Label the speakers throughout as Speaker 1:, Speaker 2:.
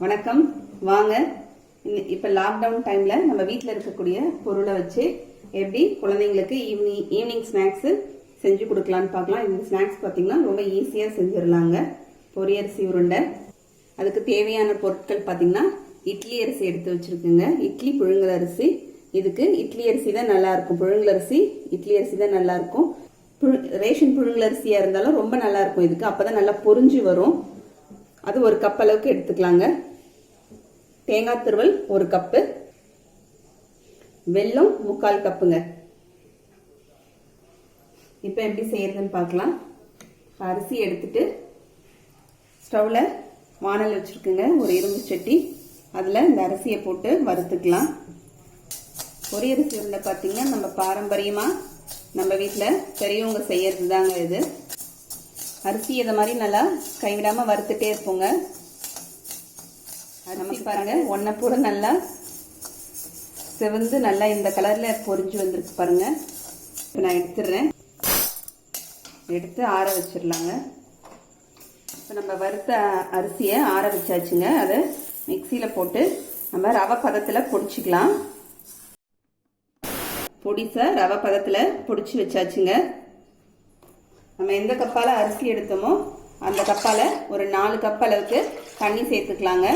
Speaker 1: வணக்கம். வாங்க. இப்போ லாக்டவுன் டைம்ல நம்ம வீட்டில் இருக்கக்கூடிய பொருளை வச்சு எப்படி குழந்தைங்களுக்கு ஈவினிங் ஈவினிங் ஸ்நாக்ஸ் செஞ்சு கொடுக்கலான்னு பார்க்கலாம். இந்த ஸ்நாக்ஸ் பார்த்தீங்கன்னா ரொம்ப ஈஸியாக செஞ்சிடலாங்க. பொரியரிசி உருண்டை. அதுக்கு தேவையான பொருட்கள் பார்த்தீங்கன்னா இட்லி அரிசி எடுத்து வச்சிருக்குங்க. இட்லி புழுங்கல் அரிசி. இதுக்கு இட்லி அரிசி தான் நல்லா இருக்கும். புழுங்கல் அரிசி இட்லி அரிசி தான் நல்லா இருக்கும். புழு ரேஷன் புழுங்கல் அரிசியா இருந்தாலும் ரொம்ப நல்லா இருக்கும். இதுக்கு அப்பதான் நல்லா பொரிஞ்சு வரும். அது ஒரு கப் அளவுக்கு எடுத்துக்கலாங்க. தேங்காய் துருவல் ஒரு கப்பு. வெல்லம் முக்கால் கப்புங்க. இப்போ எப்படி செய்யறதுன்னு பார்க்கலாம். அரிசி எடுத்துட்டு ஸ்டவ்ல வானல் வச்சுருக்குங்க. ஒரு இரும்பு சட்டி. அதில் இந்த அரிசியை போட்டு வறுத்துக்கலாம். பொரியரிசி உருண்டை பார்த்தீங்கன்னா நம்ம பாரம்பரியமாக நம்ம வீட்டில் பெரியவங்க செய்யறது தாங்க இது. அரிசி இதை மாதிரி நல்லா கைவிடாமல் வறுத்துட்டே இருப்போங்க. அரிசி பாருங்க ஒன்றை பூரா நல்லா செவந்து நல்லா இந்த கலரில் பொரிஞ்சு வந்திருக்கு பாருங்க. இப்போ நான் எடுத்துடுறேன் எடுத்து ஆற வச்சிடலாங்க. இப்போ நம்ம வறுத்த அரிசியை ஆற வச்சாச்சுங்க. அதை மிக்சியில் போட்டு நம்ம ரவை பதத்தில் பொடிச்சிக்கலாம். பொடிசை ரவை பதத்தில் பொடிச்சு வச்சாச்சுங்க. நம்ம எந்த கப்பால் அரிசி எடுத்தோமோ அந்த கப்பால் ஒரு நாலு கப் அளவுக்கு தண்ணி சேர்த்துக்கலாங்க.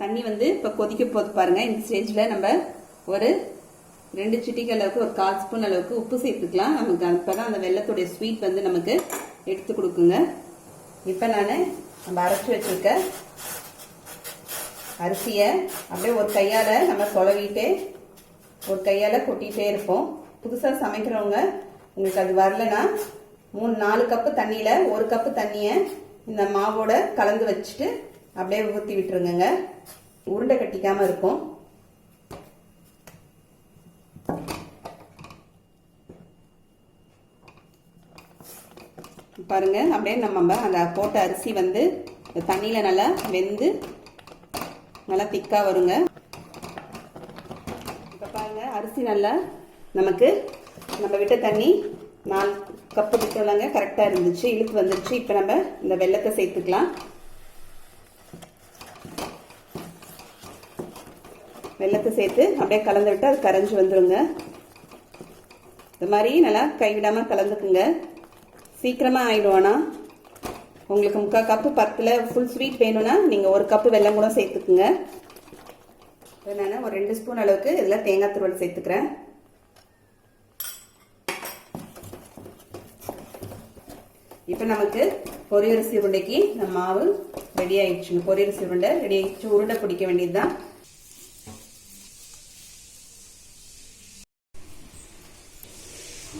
Speaker 1: தண்ணி வந்து இப்போ கொதிக்க போது பாருங்கள் இந்த ஸ்டேஜில் நம்ம ஒரு ரெண்டு சிட்டிக்கு அளவுக்கு ஒரு கால் ஸ்பூன் அளவுக்கு உப்பு சேர்த்துக்கலாம். நமக்கு அப்போ தான் அந்த வெள்ளத்துடைய ஸ்வீட் வந்து நமக்கு எடுத்து கொடுக்குங்க. இப்போ நான் நம்ம அரைச்சி வச்சுருக்க அரிசியை அப்படியே ஒரு கையால் நம்ம சொலவிட்டே ஒரு கையால் கொட்டிகிட்டே இருப்போம். புதுசாக சமைக்கிறவங்க உங்களுக்கு அது வரலனா மூணு நாலு கப்பு தண்ணியில் ஒரு கப்பு தண்ணியை இந்த மாவோட கலந்து வச்சுட்டு அப்படியே ஊற்றி விட்டுருங்க உருண்டை கட்டிக்காமல் இருக்கும். பாருங்க அப்படியே நம்ம அந்த போட்ட அரிசி வந்து தண்ணியில் நல்லா வெந்து நல்லா திக்காக வருங்க. இப்போ பாருங்க அரிசி நல்லா நமக்கு நம்ம விட்ட தண்ணி நாலு கப்பு விட்டோம்லாங்க கரெக்டாக இருந்துச்சு இழுத்து வந்துருச்சு. இப்போ நம்ம இந்த வெள்ளத்தை சேர்த்துக்கலாம். வெள்ளத்தை சேர்த்து அப்படியே கலந்து விட்டு அது கரைஞ்சி வந்துடுங்க இந்த மாதிரி நல்லா கைவிடாமல் கலந்துக்குங்க. சீக்கிரமாக ஆயிடும் ஆனால் உங்களுக்கு முக்கால் கப்பு பத்தில் ஃபுல் ஸ்வீட் வேணும்னா நீங்கள் ஒரு கப்பு வெல்லம் கூட சேர்த்துக்குங்க. நான் ஒரு ரெண்டு ஸ்பூன் அளவுக்கு இதில் தேங்காய் துருவல் சேர்த்துக்கிறேன். இப்போ நமக்கு பொரியரிசி உருண்டைக்கு நம்ம மாவு ரெடி ஆயிடுச்சுங்க. பொரியரிசி உருண்டை ரெடி ஆயிடுச்சு. உருண்டை பிடிக்க வேண்டியது தான்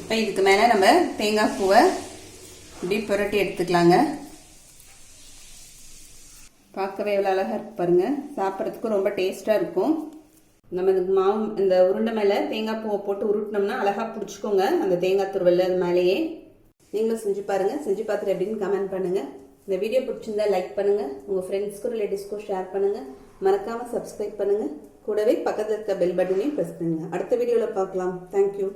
Speaker 1: இப்போ இதுக்கு மேலே நம்ம தேங்காய் பூவை இப்படி புரட்டி எடுத்துக்கலாங்க. பார்க்கவே எவ்வளோ அழகாக இருக்கு பாருங்க. சாப்பிட்றதுக்கு ரொம்ப டேஸ்ட்டாக இருக்கும். நம்ம இதுக்கு மாவு இந்த உருண்டை மேலே தேங்காய் பூவை போட்டு உருட்டினோம்னா அழகாக பிடிச்சிக்கோங்க. அந்த தேங்காய் துருவல் அது மேலேயே. நீங்களும் செஞ்சு பாருங்க செஞ்சு பார்த்துட்டு எப்படின்னு கமெண்ட் பண்ணுங்க. இந்த வீடியோ பிடிச்சிருந்தா லைக் பண்ணுங்க உங்க ஃப்ரெண்ட்ஸ்க்கும் ரிலேட்டிவ்ஸ்க்கும் ஷேர் பண்ணுங்க. மறக்காம சப்ஸ்கிரைப் பண்ணுங்க. கூடவே பக்கத்தில் இருக்க பெல் பட்டனையும் ப்ரெஸ் பண்ணுங்க. அடுத்த வீடியோவில் பார்க்கலாம். தேங்க்யூ